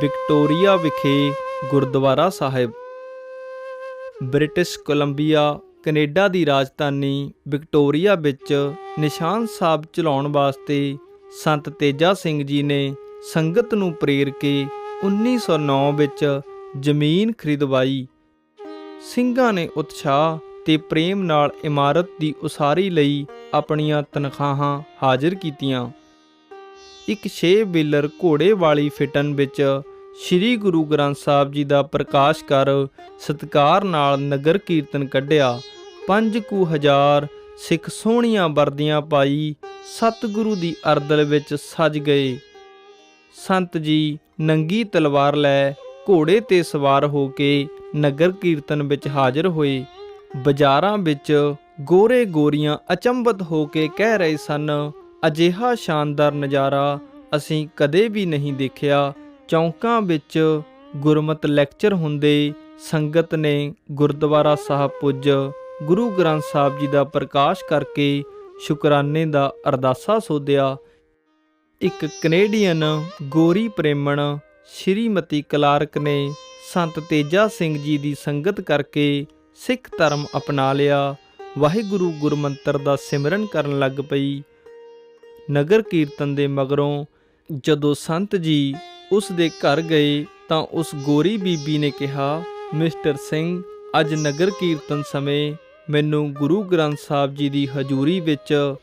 Victoria ਵਿਖੇ Gurdwara Sahib. British Columbia, Canada ਦੀ ਰਾਜਧਾਨੀ Victoria ਵਿੱਚ ਨਿਸ਼ਾਨ ਸਾਹਿਬ ਚਲਾਉਣ ਵਾਸਤੇ ਸੰਤ ਤੇਜਾ ਸਿੰਘ ਜੀ ਨੇ ਸੰਗਤ ਨੂੰ ਪ੍ਰੇਰ ਕੇ 1909 ਵਿੱਚ ਜ਼ਮੀਨ ਖਰੀਦਵਾਈ। ਸਿੰਘਾਂ ਨੇ ਉਤਸ਼ਾਹ ਤੇ ਪ੍ਰੇਮ ਨਾਲ ਇਮਾਰਤ ਦੀ ਉਸਾਰੀ ਲਈ ਆਪਣੀਆਂ ਤਨਖਾਹਾਂ ਹਾਜ਼ਰ ਕੀਤੀਆਂ। ਇੱਕ ਛੇ ਬਿਲਰ ਘੋੜੇ ਵਾਲੀ ਫਿਟਨ ਵਿੱਚ ਸ੍ਰੀ ਗੁਰੂ ਗ੍ਰੰਥ ਸਾਹਿਬ ਜੀ ਦਾ ਪ੍ਰਕਾਸ਼ ਕਰ ਸਤਕਾਰ ਨਾਲ ਨਗਰ ਕੀਰਤਨ ਕੱਢਿਆ। ਪੰਜ ਕੁ ਹਜ਼ਾਰ ਸਿੱਖ ਸੋਹਣੀਆਂ ਵਰਦੀਆਂ ਪਾਈ ਸਤਿਗੁਰੂ ਦੀ ਅਰਦਲ ਵਿੱਚ ਸਜ ਗਏ। ਸੰਤ ਜੀ ਨੰਗੀ ਤਲਵਾਰ ਲੈ ਘੋੜੇ ਤੇ ਸਵਾਰ ਹੋ ਕੇ ਨਗਰ ਕੀਰਤਨ ਵਿੱਚ ਹਾਜ਼ਰ ਹੋਏ। ਬਾਜ਼ਾਰਾਂ ਵਿੱਚ ਗੋਰੇ ਗੋਰੀਆਂ ਅਚੰਭਤ ਹੋ ਕੇ ਕਹਿ ਰਹੇ ਸਨ ਅਜਿਹਾ ਸ਼ਾਨਦਾਰ ਨਜ਼ਾਰਾ ਅਸੀਂ ਕਦੇ ਵੀ ਨਹੀਂ ਦੇਖਿਆ। ਚੌਂਕਾਂ ਵਿੱਚ ਗੁਰਮਤ ਲੈਕਚਰ ਹੁੰਦੇ ਸੰਗਤ ਨੇ ਗੁਰਦੁਆਰਾ ਸਾਹਿਬ ਪੁੱਜ ਗੁਰੂ ਗ੍ਰੰਥ ਸਾਹਿਬ ਜੀ ਦਾ ਪ੍ਰਕਾਸ਼ ਕਰਕੇ ਸ਼ੁਕਰਾਨੇ ਦਾ ਅਰਦਾਸਾ ਸੋਧਿਆ। ਇੱਕ ਕੈਨੇਡੀਅਨ ਗੋਰੀ ਪ੍ਰੇਮਣ ਸ਼੍ਰੀਮਤੀ ਕਲਾਰਕ ਨੇ ਸੰਤ ਤੇਜਾ ਸਿੰਘ ਜੀ ਦੀ ਸੰਗਤ ਕਰਕੇ ਸਿੱਖ ਧਰਮ ਅਪਣਾ ਲਿਆ। ਵਾਹਿਗੁਰੂ ਗੁਰਮੰਤਰ ਦਾ ਸਿਮਰਨ ਕਰਨ ਲੱਗ ਪਈ। ਨਗਰ ਕੀਰਤਨ ਦੇ ਮਗਰੋਂ ਜਦੋਂ ਸੰਤ ਜੀ ਉਸ ਦੇ ਘਰ ਗਏ ਤਾਂ ਉਸ ਗੋਰੀ ਬੀਬੀ ਨੇ ਕਿਹਾ, ਮਿਸਟਰ ਸਿੰਘ, ਅੱਜ ਨਗਰ ਕੀਰਤਨ ਸਮੇਂ ਮੈਨੂੰ ਗੁਰੂ ਗ੍ਰੰਥ ਸਾਹਿਬ ਜੀ ਦੀ ਹਜ਼ੂਰੀ ਵਿੱਚ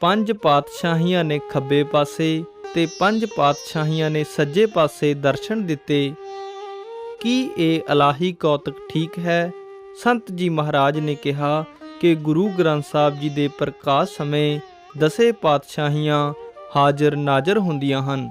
ਪੰਜ ਪਾਤਸ਼ਾਹੀਆਂ ਨੇ ਖੱਬੇ ਪਾਸੇ ਤੇ ਪੰਜ ਪਾਤਸ਼ਾਹੀਆਂ ਨੇ ਸੱਜੇ ਪਾਸੇ ਦਰਸ਼ਨ ਦਿੱਤੇ। ਕੀ ਇਹ ਅਲਾਹੀ ਕੌਤਕ ਠੀਕ ਹੈ? ਸੰਤ ਜੀ ਮਹਾਰਾਜ ਨੇ ਕਿਹਾ ਕਿ ਗੁਰੂ ਗ੍ਰੰਥ ਸਾਹਿਬ ਜੀ ਦੇ ਪ੍ਰਕਾਸ਼ ਸਮੇਂ ਦਸੇ ਪਾਤਸ਼ਾਹੀਆਂ ਹਾਜ਼ਰ ਨਾਜ਼ਰ ਹੁੰਦੀਆਂ ਹਨ।